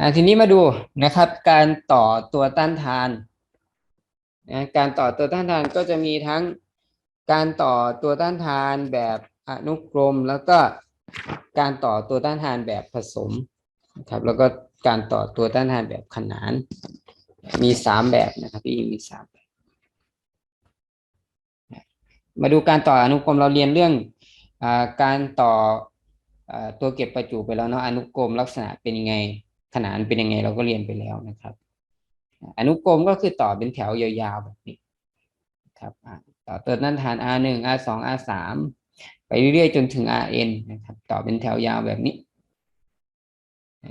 อ่าทีนี้มาดูนะครับ การต่อตัวต้านทานนะการต่อตัวต้านทานก็จะมีทั้งการต่อตัวต้านทานแบบอนุกรม แล้วก็การต่อตัวต้านทานแบบผสมนะครับ แล้วก็การต่อตัวต้านทานแบบขนาน มีสามแบบนะครับพี่มีสามแบบมาดูการต่ออนุกรมเราเรียนเรื่องอาการต่ออตัวเก็บประจุไปแล้วเนาะอนุกรมลักษณะเป็นยังไง นานเป็นยังไงเราก็เรียนไปแล้วนะครับ อนุกรมก็คือต่อเป็นแถวยาวๆแบบนี้ครับอ่าต่อตัวต้านทาน R หนึ่ง R สอง R สามไปเรื่อยๆจนถึง Rn นะครับ ต่อเป็นแถวยาวแบบนี้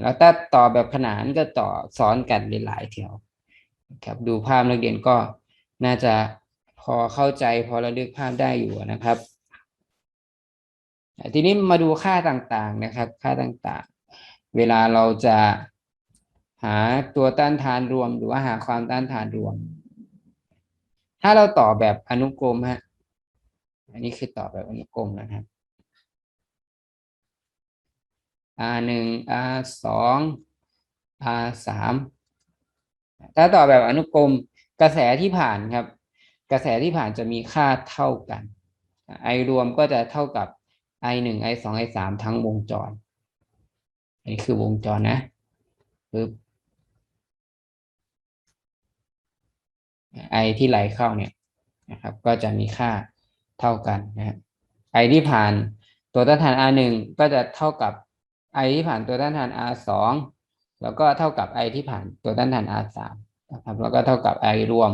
แล้วถ้าต่อแบบขนานก็ต่อซ้อนกันหลายๆแถวครับดูภาพนักเรียนก็น่าจะพอเข้าใจพอระลึกภาพได้อยู่นะครับทีนี้มาดูค่าต่างๆนะครับ ค่าต่างๆ เวลาเราจะ หาตัวต้านทานรวม หรือว่าหาความต้านทานรวม ถ้าเราต่อแบบอนุกรมฮะ อันนี้คือต่อแบบอนุกรมนะครับ R หนึ่ง R สอง R สามถ้าต่อแบบอนุกรมกระแสที่ผ่านครับ กระแสที่ผ่านจะมีค่าเท่ากัน I รวมก็จะเท่ากับ I หนึ่ง I สอง I สามทั้งวงจร อันนี้คือวงจรนะปึ๊บ I ที่ไหลเข้าเนี่ยนะครับ ก็จะมีค่าเท่ากันนะครับ I ที่ผ่านตัวต้านทาน R หนึ่งก็จะเท่ากับ I ที่ผ่านตัวต้านทาน R สองแล้วก็เท่ากับ I ที่ผ่านตัวต้านทาน R สามนะครับ แล้วก็เท่ากับ I รวม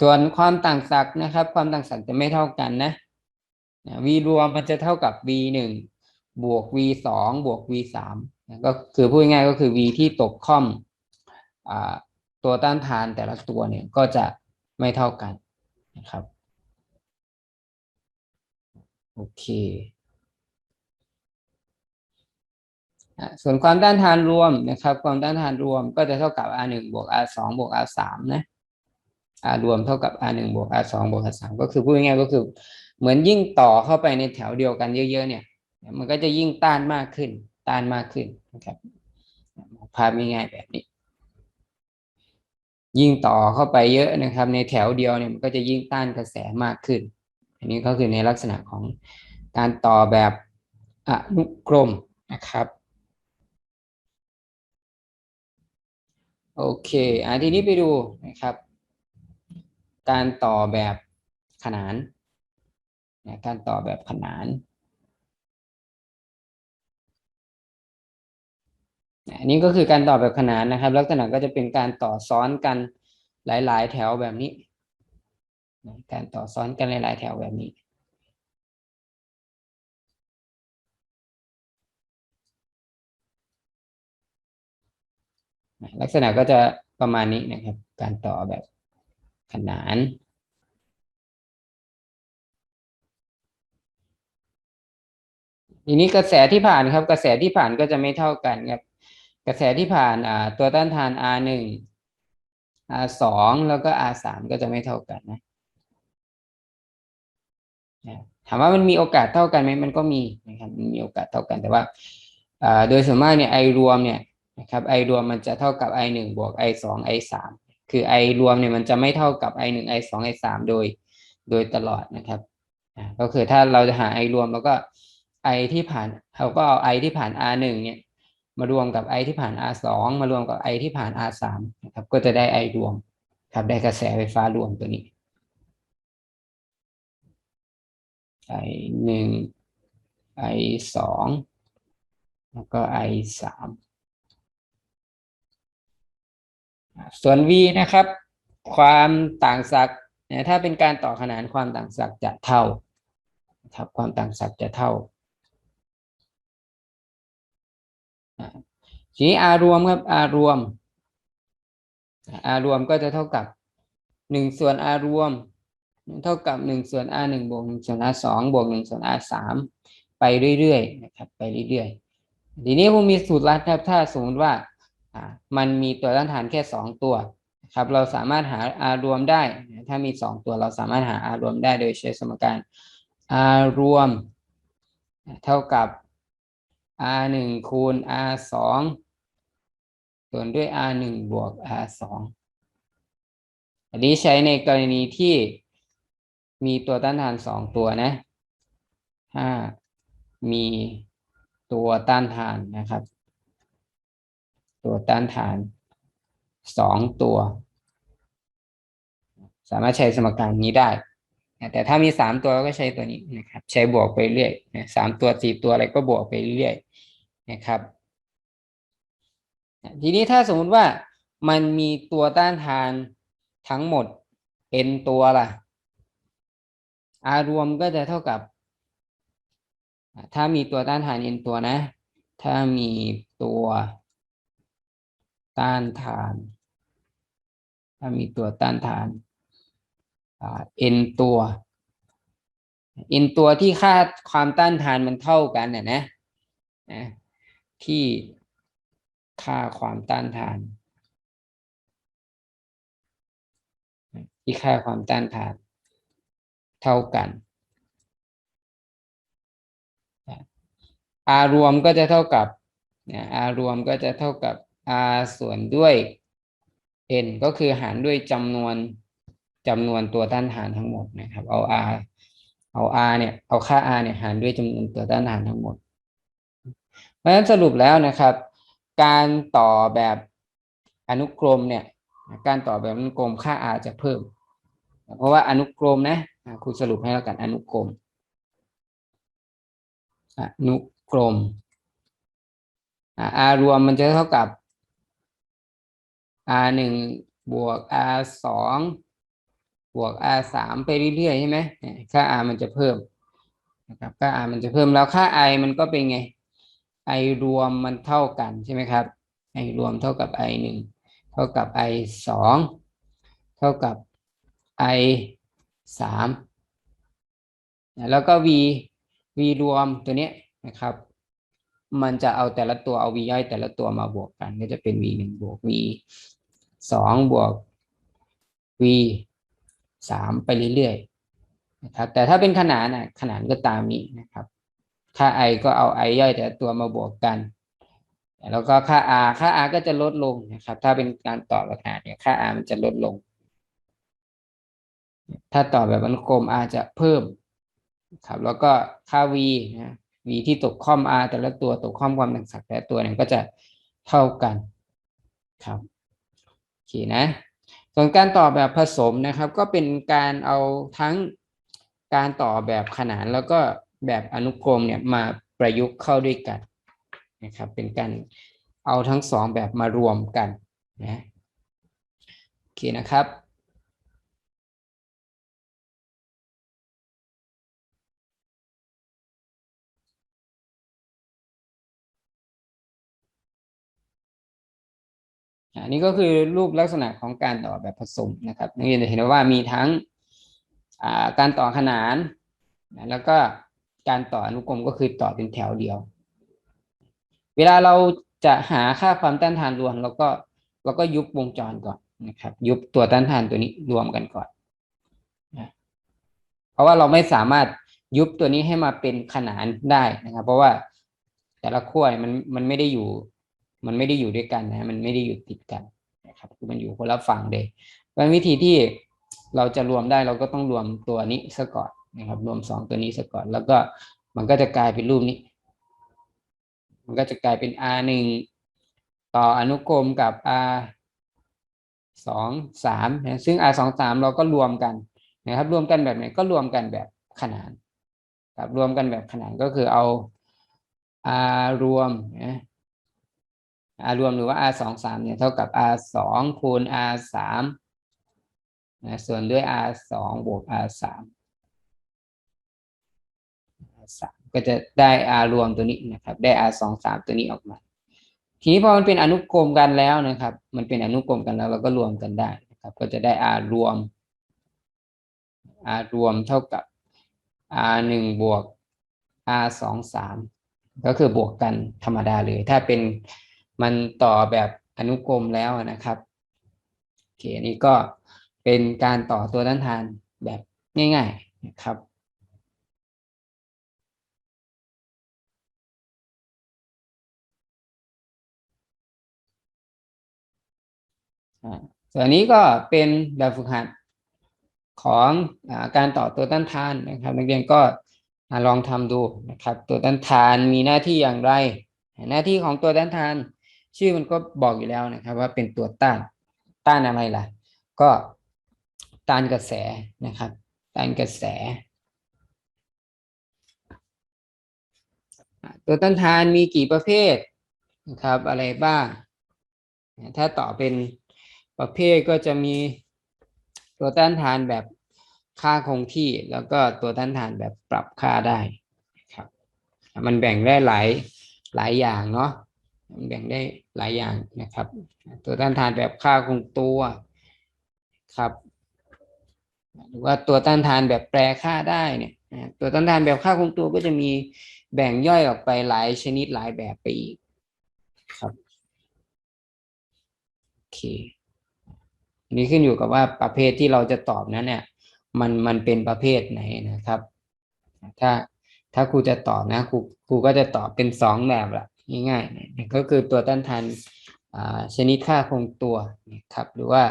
ส่วนความต่างศักย์นะครับ ความต่างศักย์จะไม่เท่ากันนะ v รวมมันจะเท่ากับ v หนึ่ง บวก v สองบวก v สามก็คือพูดง่ายก็คือ v ที่ตกค่อมอตัวต้านทานแต่ละตัวเนี่ยก็จะไม่เท่ากันนะครับโอเคส่วนความต้านทานรวมนะครับ ความต้านทานรวมก็จะเท่ากับ r หนึ่งบวก r สองบวก r สามนะ r รวมเท่ากับ r หนึ่งบวก r สองบวก r สามก็คือพูดง่ายๆก็คือ เหมือนยิ่งต่อเข้าไปในแถวเดียวกันเยอะๆเนี่ย มันก็จะยิ่งต้านมากขึ้น ต้านมากขึ้นนะครับภาพง่ายๆแบบนี้ ยิ่งต่อเข้าไปเยอะนะครับ ในแถวเดียวเนี่ยมันก็จะยิ่งต้านกระแสมากขึ้น อันนี้ก็คือในลักษณะของการต่อแบบอนุกรมนะครับโอเคอะทีนี้ไปดูนะครับ การต่อแบบขนานนะการต่อแบบขนาน อันนี้ก็คือการต่อแบบขนานนะครับ ลักษณะก็จะเป็นการต่อซ้อนกันหลาย ๆ แถวแบบนี้ การต่อซ้อนกันหลาย ๆ แถวแบบนี้ลักษณะก็จะประมาณนี้นะครับ การต่อแบบขนานทีนี้กระแสที่ผ่านครับ กระแสที่ผ่านก็จะไม่เท่ากันครับ กระแสที่ผ่านตัวต้านทาน R หนึ่ง R สองแล้วก็ R สามก็จะไม่เท่ากันนะถามว่ามันมีโอกาสเท่ากันไหมมันก็มีนะครับมันมีโอกาสเท่ากันแต่ว่าโดยส่วนมากเนี่ย I รวมเนี่ยนะครับ I รวมมันจะเท่ากับ I หนึ่งบวก I สอง I สามคือ I รวมเนี่ยมันจะไม่เท่ากับ I หนึ่ง I สอง I สามโดยโดยตลอดนะครับก็คือถ้าเราจะหา I รวมแล้วก็ I ที่ผ่านเราก็เอา I ที่ผ่าน R หนึ่งเนี่ย มารวมกับ I ที่ผ่าน R สองมารวมกับ I ที่ผ่าน R สามนะครับ ก็จะได้ I รวมครับได้กระแสไฟฟ้ารวมตัวนี้ I หนึ่ง I สองแล้วก็ I สามส่วน V นะครับ ความต่างศักย์นะถ้าเป็นการต่อขนานความต่างศักย์จะเท่าครับความต่างศักย์จะเท่า ทีนี้ R รวมครับ R รวม R รวมก็จะเท่ากับหนึ่งส่วน R รวม เท่ากับหนึ่งส่วน R หนึ่งบวกหนึ่งส่วน R สองบวกหนึ่งส่วน R สามไปเรื่อยๆนะครับไปเรื่อยๆทีนี้ผมมีสูตรลัดครับถ้าสมมติว่ามันมีตัวต้านทานแค่สองตัวครับเราสามารถหา R รวมได้ ถ้ามีสองตัวเราสามารถหา R รวมได้โดยใช้สมการ r รวม เท่ากับ r หนึ่งคูณ r สองส่วนด้วย r หนึ่งบวก r สองอันนี้ใช้ในกรณีที่มีตัวต้านทานสองตัวนะถ้ามีตัวต้านทานนะครับ ตัวต้านทานสองตัว สามารถใช้สมการนี้ได้ แต่ถ้ามีสามตัวก็ใช้ตัวนี้นะครับ ใช้บวกไปเรื่อยสามตัวสี่ตัวอะไรก็บวกไปเรื่อย นะครับ ทีนี้ถ้าสมมุติว่ามันมีตัวต้านทานทั้งหมด n ตัวล่ะ r รวมก็จะเท่ากับ ถ้ามีตัวต้านทาน n ตัวนะ ถ้ามีตัวต้านทาน ถ้ามีตัวต้านทาน n ตัว n ตัวที่ค่าความต้านทานมันเท่ากันน่ะนะนะ ที่ค่าความต้านทาน ที่ค่าความต้านทาน เท่ากัน r รวมก็จะเท่ากับนะ r รวมก็จะเท่ากับ r ส่วนด้วย n ก็คือหารด้วยจำนวนจำนวนตัวต้านทานทั้งหมดนะครับ เอา r เอา r เนี่ย เอาค่า r เนี่ยหารด้วยจำนวนตัวต้านทานทั้งหมด ราะฉะนั้นสรุปแล้วนะครับ การต่อแบบอนุกรมเนี่ย การต่อแบบอนุกรมค่า r จะเพิ่ม เพราะว่าอนุกรมนะครูสรุปให้แล้วกันอนุกรมอนุกรม r รวมมันจะเท่ากับ r หนึ่งบวก r สองบวก r สามไปเรื่อยๆใช่ไหมค่า r มันจะเพิ่มนะครับค่า r มันจะเพิ่มแล้วค่า i มันก็เป็นไง i รวมมันเท่ากันใช่ไหมครับ i รวมเท่ากับ i หนึ่งเท่ากับ i สองเท่ากับ i สามแล้วก็ v v รวมตัวเนี้ยนะครับ มันจะเอาแต่ละตัวเอา v ย่อยแต่ละตัวมาบวกกัน ก็จะเป็น v หนึ่งบวก v สองบวก v สามไปเรื่อยๆนะครับแต่ถ้าเป็นขนานอะขนานก็ตามนี้นะครับ ค่า i ก็เอา i ย่อยแต่ละตัวมาบวกกัน แล้วก็ค่า r ค่า r ก็จะลดลงนะครับ ถ้าเป็นการต่อแบบขนาเนี่ยค่า r มันจะลดลง ถ้าต่อแบบอนุกรม r จะเพิ่มครับแล้วก็ค่า v นะ v ที่ตกข้อม r แต่ละตัวตกข้อมความต่างศักย์แต่ละตัวเนี่ยก็จะเท่ากันครับโอเคนะส่วนการต่อแบบผสมนะครับ ก็เป็นการเอาทั้งการต่อแบบขนานแล้วก็ แบบอนุกรมเนี่ยมาประยุกต์เข้าด้วยกันนะครับเป็นการเอาทั้งสองแบบมารวมกันนะโอเคนะครับอันนี้ก็คือรูปลักษณะของการต่อแบบผสมนะครับนักเรียนจะเห็นว่ามีทั้งการต่อขนาน แล้วก็ การต่ออนุกรมก็คือต่อเป็นแถวเดียว เวลาเราจะหาค่าความต้านทานรวมเราก็เราก็ยุบวงจรก่อนนะครับ ยุบตัวต้านทานตัวนี้รวมกันก่อนนะเพราะว่าเราไม่สามารถยุบตัวนี้ให้มาเป็นขนานได้นะครับ เพราะว่าแต่ละขั้วมันมันไม่ได้อยู่ มันไม่ได้อยู่ด้วยกันนะมันไม่ได้อยู่ติดกันนะครับคือมันอยู่คนละฝั่งเลยเป็นวิธีที่เราจะรวมได้เราก็ต้องรวมตัวนี้ซะก่อน นะครับ รวมสองตัวนี้ซะก่อน แล้วก็มันก็จะกลายเป็นรูปนี้ มันก็จะกลายเป็น r หนึ่งต่ออนุกรมกับ r สองสามนะซึ่ง r สองสามเราก็รวมกันนะครับ รวมกันแบบไหนก็รวมกันแบบขนานครับรวมกันแบบขนานก็คือเอา r รวมนะ r รวมหรือว่า r สองสามเนี่ยเท่ากับ r สองคูณ r สามนะส่วนด้วย r สองบวก r สาม สามก็จะได้ r รวมตัวนี้นะครับ ได้ r สองสามตัวนี้ออกมา ทีนี้พอมันเป็นอนุกรมกันแล้วนะครับ มันเป็นอนุกรมกันแล้วเราก็รวมกันได้นะครับ ก็จะได้ r รวม r รวมเท่ากับ r หนึ่งบวก r สองสามก็คือบวกกันธรรมดาเลย ถ้าเป็นมันต่อแบบอนุกรมแล้วนะครับโอเคอันนี้ก็เป็นการต่อตัวต้านทานแบบง่าย ๆนะครับ ส่วนนี้ก็เป็นแบบฝึกหัดของอการต่อตัวต้านทานนะครับ นักเรียนก็ลองทำดูนะครับ ตัวต้านทานมีหน้าที่อย่างไร หน้าที่ของตัวต้านทาน ชื่อมันก็บอกอยู่แล้วนะครับ ว่าเป็นตัวต้านต้านอะไรล่ะ ก็ต้านกระแสนะครับต้านกระแส ตัวต้านทานมีกี่ประเภทนะครับอะไรบ้างถ้าต่อเป็น ประเภทก็จะมีตัวต้านทานแบบค่าคงที่แล้วก็ตัวต้านทานแบบปรับค่าได้ครับ มันแบ่งได้หลายหลายอย่างเนาะมันแบ่งได้หลายอย่างนะครับ ตัวต้านทานแบบค่าคงตัวครับ หรือว่าตัวต้านทานแบบแปรค่าได้เนี่ยตัวต้านทานแบบค่าคงตัวก็จะมีแบ่งย่อยออกไปหลายชนิดหลายแบบไปอีกครับโอเค นนี้ขึ้นอยู่กับว่าประเภทที่เราจะตอบนั้นเนี่ย มันมันเป็นประเภทไหนนะครับ ถ้าถ้าครูจะตอบนะครูครูก็จะตอบเป็นสองแบบละง่ายๆก็คือตัวต้านทานอ่าชนิดค่าคงตัวนะครับหรือว่า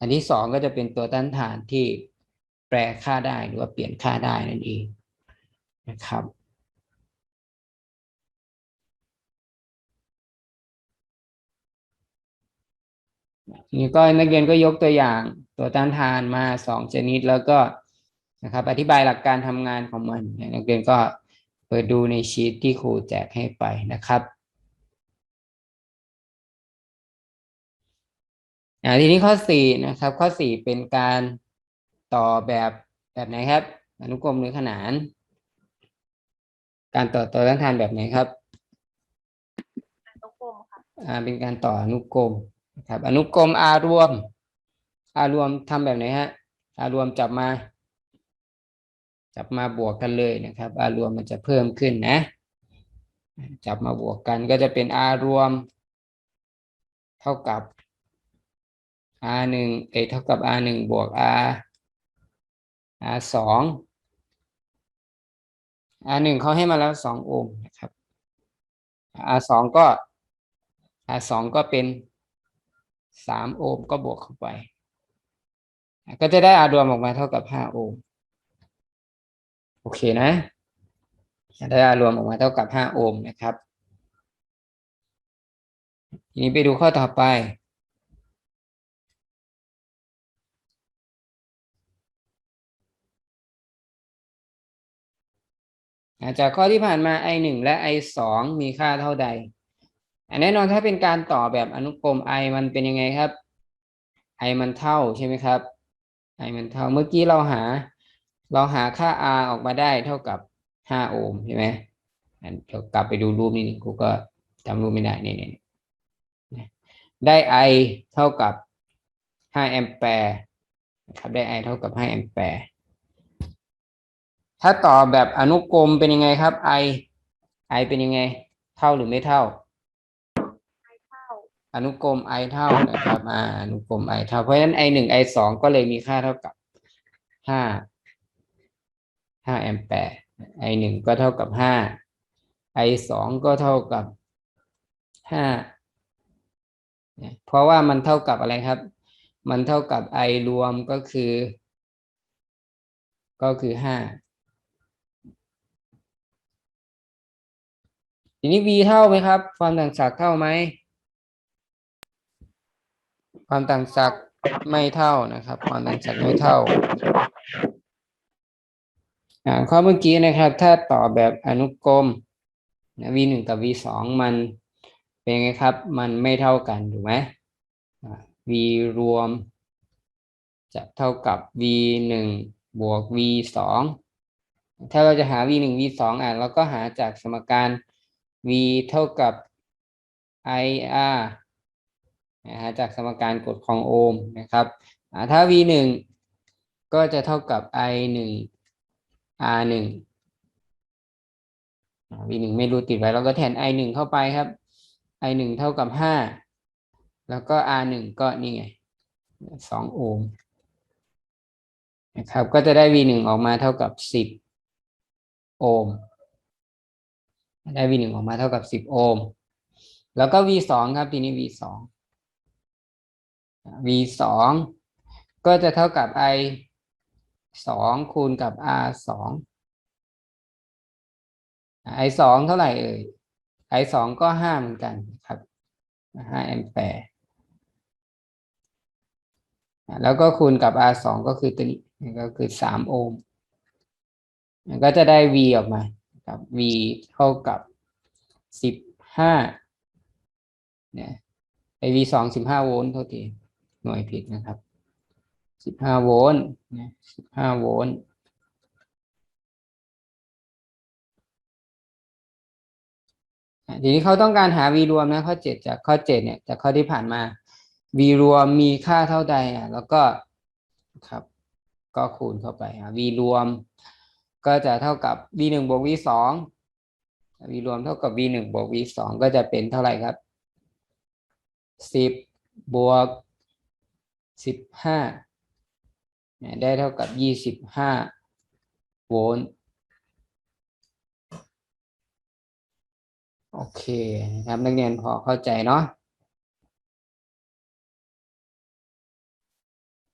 อันที่สองก็จะเป็นตัวต้านทานที่แปรค่าได้หรือว่าเปลี่ยนค่าได้นั่นเองนะครับ นี้ก็นักเรียนก็ยกตัวอย่างตัวต้านทานมาสองชนิดแล้วก็นะครับ อธิบายหลักการทำงานของมัน นักเรียนก็เปิดดูในชีตที่ครูแจกให้ไปนะครับอ่าทีนี้ข้อสี่นะครับ ข้อสี่เป็นการต่อแบบแบบไหนครับ อนุกรมหรือขนาน การต่อตัวต้านทานแบบไหนครับอนุกรมค่ะอ่าเป็นการต่ออนุกรมนะ ครับอนุกรมอารวม อารวมทำแบบไหนฮะ อารวมจับมา จับมาบวกกันเลยนะครับ อารวมมันจะเพิ่มขึ้นนะ จับมาบวกกันก็จะเป็นอารวม เท่ากับ r หนึ่งเอเท่ากับ r หนึ่งบวก r r สอง r หนึ่งเขาให้มาแล้วสองโอห์มนะครับ r สองก็ r สองก็เป็น สามโอห์มก็บวกเข้าไป ก็จะได้ r รวมออกมาเท่ากับห้าโอห์มโอเคนะ ได้ r รวมออกมาเท่ากับห้าโอห์มนะครับทีนี้ไปดูข้อต่อไป จากข้อที่ผ่านมา i หนึ่งและ i สองมีค่าเท่าใด แน่นอนถ้าเป็นการต่อแบบอนุกรม i มันเป็นยังไงครับ i มันเท่าใช่ไหมครับ i มันเท่าเมื่อกี้เราหา เราหาค่า r ออกมาได้เท่ากับห้าโอห์มใช่ไหมอันเดี๋ยวกลับไปดูรูปนิดนึงกูก็จำรูปไม่ได้นี่นี่ได้ i เท่ากับห้าแอมแปร์ครับได้ i เท่ากับห้าแอมแปร์ถ้าต่อแบบอนุกรมเป็นยังไงครับ i i เป็นยังไง เท่าหรือไม่เท่า อนุกรม i เท่านะครับอ่าอนุกรม i เท่า เพราะฉะนั้น i หนึ่ง i สองก็เลยมีค่าเท่ากับห้าห้าแอมแปร์ i หนึ่งก็เท่ากับห้า i สองก็เท่ากับห้าเนี่ยเพราะว่ามันเท่ากับอะไรครับ มันเท่ากับ i รวมก็คือ ก็คือห้าทีนี้ v เท่าไหมครับ ความต่างศักย์เท่าไหม ความต่างศักย์ไม่เท่านะครับ ความต่างศักย์ไม่เท่าอ่าข้อเมื่อกี้นะครับ ถ้าต่อแบบอนุกรมนะ v หนึ่งกับ v สองมันเป็นไงครับ มันไม่เท่ากันถูกไหม v รวม จะเท่ากับ v หนึ่งบวก v สองถ้าเราจะหา v หนึ่ง v สองอะเราก็หาจากสมการ v เท่ากับ ir นะฮะจากสมการกฎของโอห์มนะครับถ้า v หนึ่งก็จะเท่ากับ i หนึ่ง r หนึ่ง v หนึ่งไม่รู้ติดไว้เราก็แทน i หนึ่งเข้าไปครับ i หนึ่งเท่ากับห้าแล้วก็ r หนึ่งก็นี่ไงสองโอห์มนะครับก็จะได้ v หนึ่งออกมาเท่ากับสิบโอห์มได้ v หนึ่งออกมาเท่ากับสิบโอห์มแล้วก็ v สองครับทีนี้ v สอง v สองก็จะเท่ากับ i สองคูณกับ r สอง i สองเท่าไหร่เอ่ย i สองก็ห้าเหมือนกันครับห้าแอมแปร์แล้วก็คูณกับ r สองก็คือตัวนี้ก็คือสามโอห์มก็จะได้ v ออกมาครับ v เท่ากับสิบห้าเนี่ยไอ v สองสิบห้าโวลต์เท่าที หน่วยผิดนะครับสิบห้าโวลต์เนี่ยสิบห้าโวลต์ทีนี้เขาต้องการหา v รวมนะข้อเจ็ดจากข้อเจ็ดเนี่ยจากข้อที่ผ่านมา v รวมมีค่าเท่าใดอะ แล้วก็ครับ ก็คูณเข้าไปอะ v รวม ก็จะเท่ากับ v หนึ่งบวก v สอง v รวมเท่ากับ v หนึ่งบวก v สองก็จะเป็นเท่าไหร่ครับสิบบวก สิบห้าได้เท่ากับยี่สิบห้าโวลต์โอเคนะครับนักเรียนพอเข้าใจเนาะ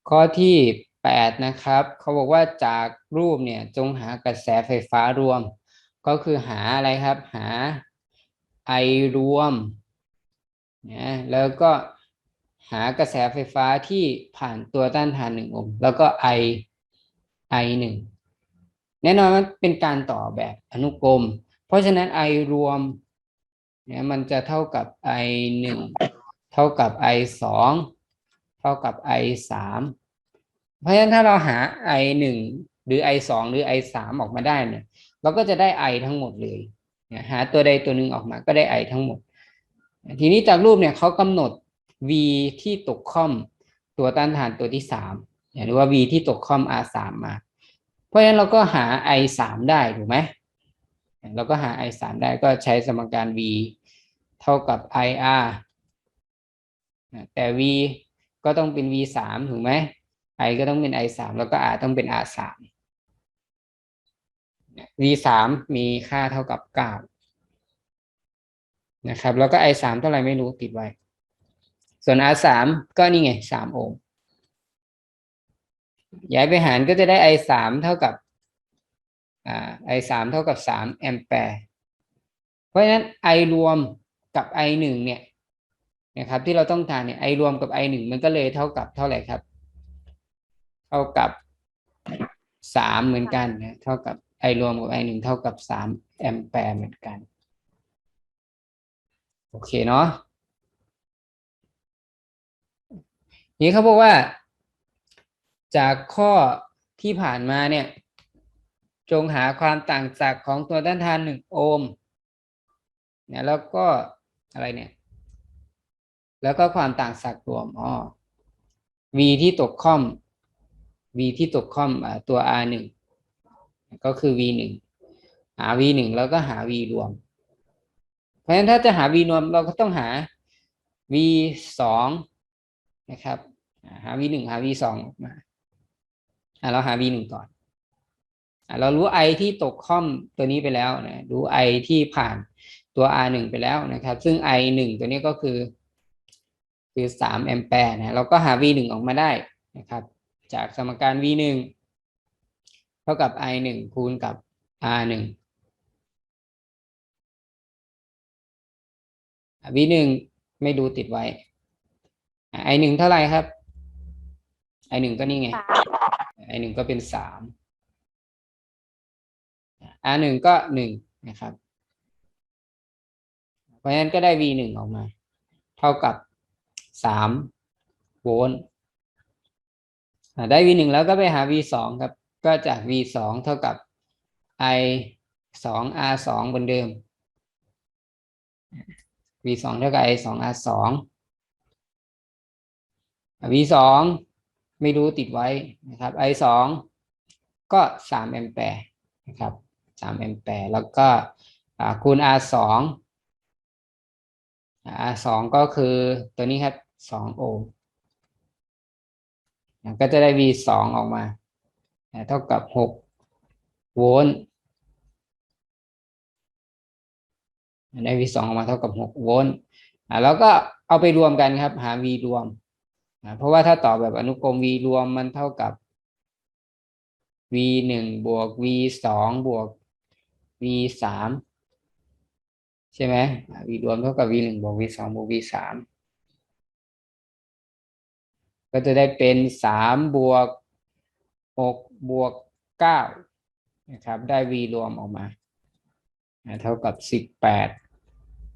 ข้อที่แปดนะครับ เขาบอกว่าจากรูปเนี่ยจงหากระแสไฟฟ้ารวม ก็คือหาอะไรครับหาไอรวมนะแล้วก็ หากระแสไฟฟ้าที่ผ่านตัวต้านทานหนึ่งโอห์มแล้วก็ไอไอหนึ่งแน่นอนมันเป็นการต่อแบบอนุกรม เพราะฉะนั้นไอรวมเนี่ยมันจะเท่ากับ i หนึ่งเท่ากับ i สองเท่ากับ i สามเพราะฉะนั้นถ้าเราหา i หนึ่งหรือ i สองหรือ i สามออกมาได้เนี่ย เราก็จะได้ i ทั้งหมดเลยเนี่ยหาตัวใดตัวหนึ่งออกมาก็ได้ i ทั้งหมด ทีนี้จากรูปเนี่ยเขากำหนด v ที่ตกค่อมตัวต้านทานตัวที่สามหรือว่า v ที่ตกค่อม r สามมา เพราะฉะนั้นเราก็หา i สามได้ถูกไหมเราก็หา i สามได้ก็ใช้สมการ v เท่ากับ ir แต่ v ก็ต้องเป็น v สามถูกไหม i ก็ต้องเป็น i สามแล้วก็ r ต้องเป็น r สาม v สามมีค่าเท่ากับเก้านะครับ แล้วก็ i สามเท่าไหร่ไม่รู้ติดไว้ ส่วน r สามก็นี่ไงสามโอห์มย้ายไปหารก็จะได้ i สามเท่ากับอ่า i สามเท่ากับสามแอมแปร์ เพราะฉะนั้น i รวมกับ i หนึ่งเนี่ยนะครับ ที่เราต้องการเนี่ย i รวมกับ i หนึ่งมันก็เลยเท่ากับเท่าไหร่ครับ เท่ากับสามเหมือนกันนะเท่ากับ i รวมกับ i หนึ่งเท่ากับสามแอมแปร์เหมือนกัน โอเคเนาะ นี่เขาบอกว่า จากข้อที่ผ่านมาเนี่ย จงหาความต่างศักย์ของตัวต้านทานหนึ่งโอห์มเนี่ยแล้วก็อะไรเนี่ย แล้วก็ความต่างศักย์รวมอ๋อ v ที่ตกค่อม v ที่ตกค่อมอตัว r หนึ่งก็คือ v หนึ่งหา v หนึ่งแล้วก็หา v รวม เพราะฉะนั้นถ้าจะหา v รวมเราก็ต้องหา v สอง นะครับอ่าหา v หนึ่งหา v สองออกมาเราหา v หนึ่งก่อนอเรารู้ i ที่ตกค่อมตัวนี้ไปแล้วนะรู้ i ที่ผ่านตัว r หนึ่งไปแล้วนะครับ ซึ่ง i หนึ่งตัวนี้ก็คือ คือสามแอมแปร์นะเราก็หา v หนึ่งออกมาได้นะครับ จากสมการ v หนึ่งเท่ากับ i หนึ่งคูณกับ r หนึ่ง v หนึ่งไม่ดูติดไว้ i หนึ่งเท่าไหร่ครับ i หนึ่งก็นี่ไง i หนึ่งก็เป็นสาม r หนึ่งก็หนึ่งนะครับ เพราะฉะนั้นก็ได้ v หนึ่งออกมา เท่ากับสามโวลต์อ่าได้ v หนึ่งแล้วก็ไปหา v สองครับ ก็จาก v สองเท่ากับ i สอง r สองบนเดิม v สองเท่ากับ i สอง r สอง v สองไม่รู้ติดไว้นะครับ i สองก็สามแอมแปร์นะครับสามแอมแปร์แล้วก็คูณ r สอง r สองก็คือตัวนี้ครับสองโอห์มก็จะได้ v สองออกมา เท่ากับหกโวลต์ได้ v สองออกมาเท่ากับหกโวลต์แล้วก็เอาไปรวมกันครับ หา v รวม อ่าเพราะว่าถ้าต่อแบบอนุกรม v รวมมันเท่ากับ v หนึ่งบวก v สองบวก v สามใช่ไหม v รวมเท่ากับ v หนึ่งบวก v สองบวก v สามก็จะได้เป็นสามบวกหกบวกเก้านะครับ ได้ v รวมออกมา เท่ากับสิบแปด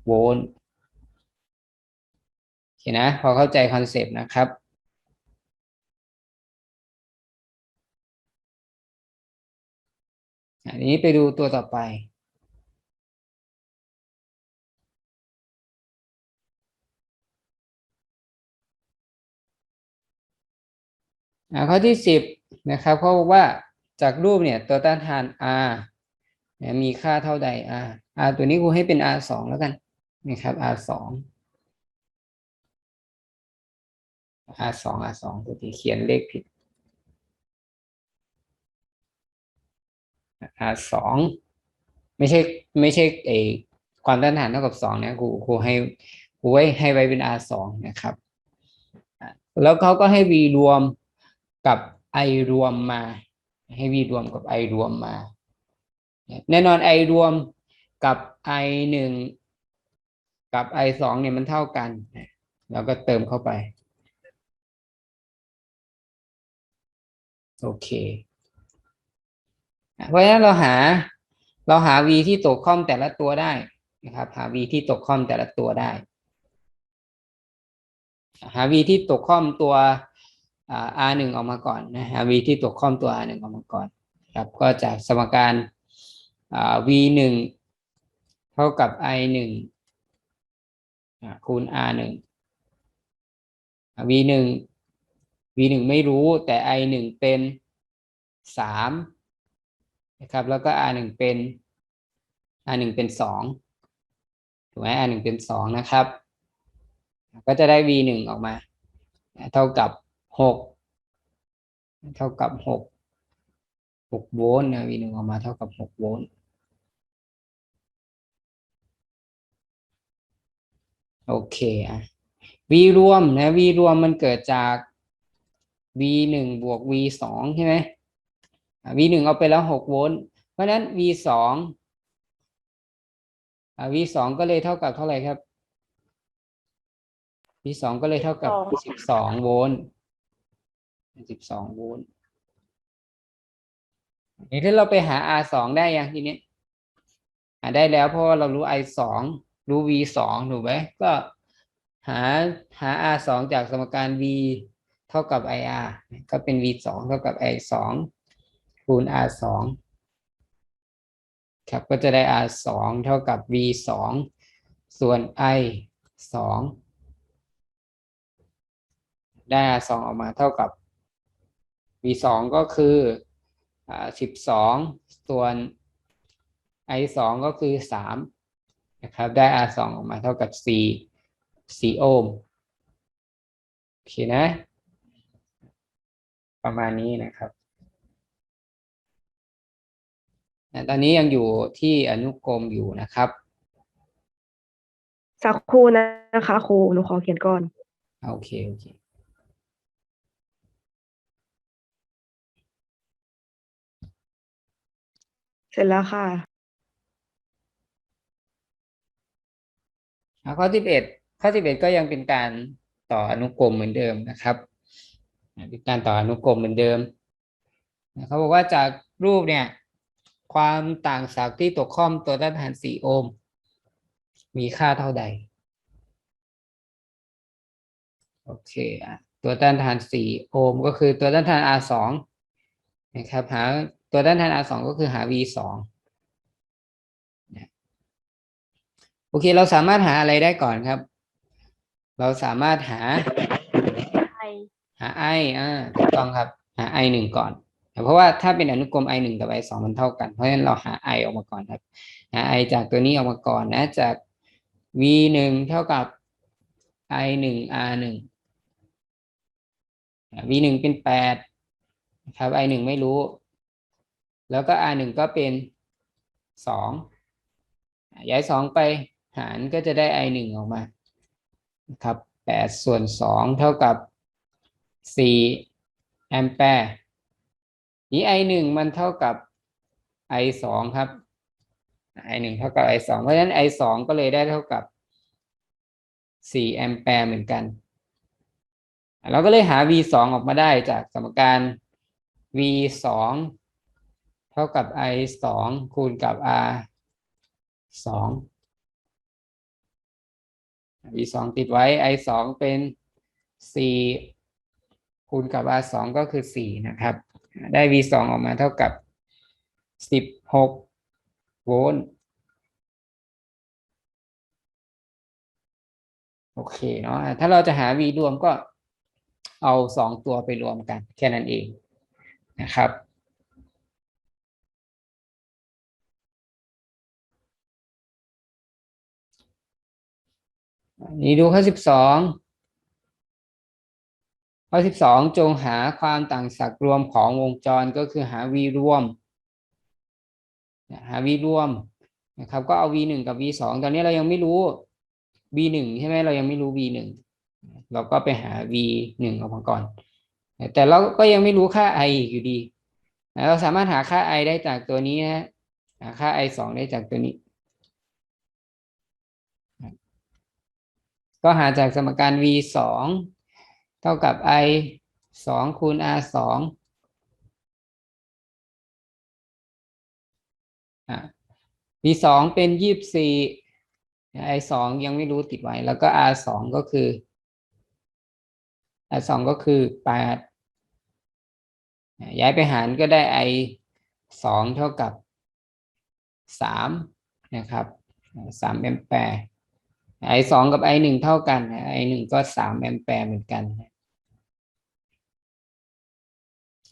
โวลต์ เคนะ พอเข้าใจคอนเซปต์นะครับอันนี้ไปดูตัวต่อไปข้อที่ 10 นะครับเขาบอกว่าจากรูปเนี่ยตัวต้านทาน R มีค่าเท่าใด R R ตัวนี้กูให้เป็น R 2แล้วกันนะครับ R 2 R สอง R สองตัวที่เขียนเลขผิด R สองไม่ใช่ไม่ใช่ไอความต้านทานเท่ากับสองเนะกูกูให้กูไว้ให้ไว้เป็น R สองนะครับ แล้วเขาก็ให้ V รวมกับ I รวมมา ให้ V รวมกับ I รวมมา แน่นอน I รวมกับ I หนึ่งกับ I สองเนี่ยมันเท่ากันเราก็เติมเข้าไป โอเค เพราะฉะนั้นเราหา เราหา v ที่ตกค่อมแต่ละตัวได้นะครับ หา v ที่ตกค่อมแต่ละตัวได้ หา v ที่ตกค่อมตัว r หนึ่งออกมาก่อนนะหา v ที่ตกค่อมตัว r หนึ่งออกมาก่อนครับก็จากสมการ v หนึ่งเท่ากับ i หนึ่งคูณ r หนึ่ง v หนึ่ง v หนึ่งไม่รู้แต่ i หนึ่งเป็นสามนะครับ แล้วก็ r หนึ่งเป็น r หนึ่งเป็นสองถูกไหม r หนึ่งเป็นสองนะครับ ก็จะได้ v หนึ่งออกมา เท่ากับหกเท่ากับหกหกโวลต์นะ v หนึ่งออกมาเท่ากับหกโวลต์โอเคอะ v รวมนะ v รวมมันเกิดจาก v หนึ่งบวก v สองใช่ไหม v หนึ่งเอาไปแล้วหกโวลต์ เพราะฉะนั้น v สอง v สองก็เลยเท่ากับเท่าไหร่ครับ v สองก็เลยเท่ากับสิบสองโวลต์สิบสองโวลต์นี่ถ้าเราไปหา r สองได้ยังทีนี้หาได้แล้วเพราะว่าเรารู้ i สองรู้ v สองถูกไหมก็หาหา r สองจากสมการ v เท่ากับ ir ก็เป็น v สองเท่ากับ i สองคูณ r สองครับก็จะได้ r สองเท่ากับ v สองส่วน i สองได้ r สองออกมาเท่ากับ v สองก็คืออ่าสิบสองส่วน i สองก็คือสามนะครับได้ r สองออกมาเท่ากับสี่สี่โอห์มโอเคนะ ประมาณนี้นะครับอะตอนนี้ยังอยู่ที่อนุกรมอยู่นะครับสักครู่นะคะครูหนูขอเขียนก่อน โอเค โอเคเสร็จแล้วค่ะอะข้อที่เอ็ดข้อที่เอ็ดก็ยังเป็นการต่ออนุกรมเหมือนเดิมนะครับอะเป็น การต่ออนุกรมเหมือนเดิมเขาบอกว่าจากรูปเนี่ย ความต่างศักย์ที่ตกข้อมตัวต้านทานสี่โอห์มมีค่าเท่าใด โอเคอะตัวต้านทานสี่โอห์มก็คือตัวต้านทาน R สองนะครับหาตัวต้านทาน R สองก็คือหา V สองโอเค เราสามารถหาอะไรได้ก่อนครับ เราสามารถหา หา i อ่าถูกต้องครับ หา i หนึ่งก่อน เพราะว่าถ้าเป็นอนุกรม i หนึ่งกับ i สองมันเท่ากัน เพราะฉะนั้นเราหา i ออกมาก่อนครับ หา i จากตัวนี้ออกมาก่อนนะ จาก v หนึ่งเท่ากับ i หนึ่ง r หนึ่ง v หนึ่งเป็นแปดครับ i หนึ่งไม่รู้ แล้วก็ r หนึ่งก็เป็นสองย้ายสองไปหารก็จะได้ i หนึ่งออกมา ครับแปดส่วนสองเท่ากับ สี่แอมแปร์นี้ I หนึ่งมันเท่ากับ I สองครับ I หนึ่งเท่ากับ I สองเพราะฉะนั้น I สองก็เลยได้เท่ากับสี่แอมแปร์เหมือนกัน เราก็เลยหา V สองออกมาได้จากสมการ V สองเท่ากับ I สองคูณกับ R สอง V สองติดไว้ I สองเป็นสี่ คูณกับ R สองก็คือสี่นะครับ ได้ V สองออกมาเท่ากับสิบหกโวลต์โอเคเนาะถ้าเราจะหา V รวมก็เอาสองตัวไปรวมกัน แค่นั้นเองนะครับนี่ดูข้อสิบสอง ข้อสิบสองจงหาความต่างศักย์รวมของวงจรก็คือหา v รวมหา v รวมนะครับ ก็เอา v หนึ่งกับ v สองตอนนี้เรายังไม่รู้ v หนึ่งใช่ไหมเรายังไม่รู้ v หนึ่งเราก็ไปหา v หนึ่งออกมาก่อน แต่เราก็ยังไม่รู้ค่า i อีกอยู่ดี เราสามารถหาค่า i ได้จากตัวนี้นะหาค่า i สองได้จากตัวนี้ ก็หาจากสมการ v สอง ท่ากับ i สองคูณ r สองอะ v สองเป็นยี่สิบสี่ i สองยังไม่รู้ติดไว้ แล้วก็ r สองก็คือ r สองก็คือแปดย้ายไปหารก็ได้ i สองเท่ากับสามนะครับสามแอมแปร์ไอสองกับไอหนึ่งเท่ากันไอหนึ่งก็สามแอมแปร์เหมือนกัน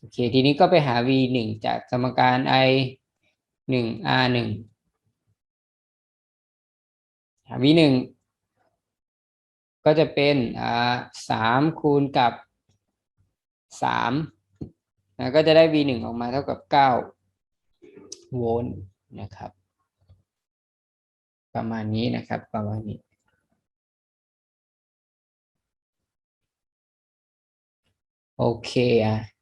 โอเค ทีนี้ก็ไปหา v หนึ่งจากสมการ i หนึ่ง r หนึ่งหา v หนึ่งก็จะเป็นอ่าสามคูณกับสามนะก็จะได้ v หนึ่งออกมาเท่ากับเก้าโวลต์นะครับ ประมาณนี้นะครับ ประมาณนี้โอเคอะ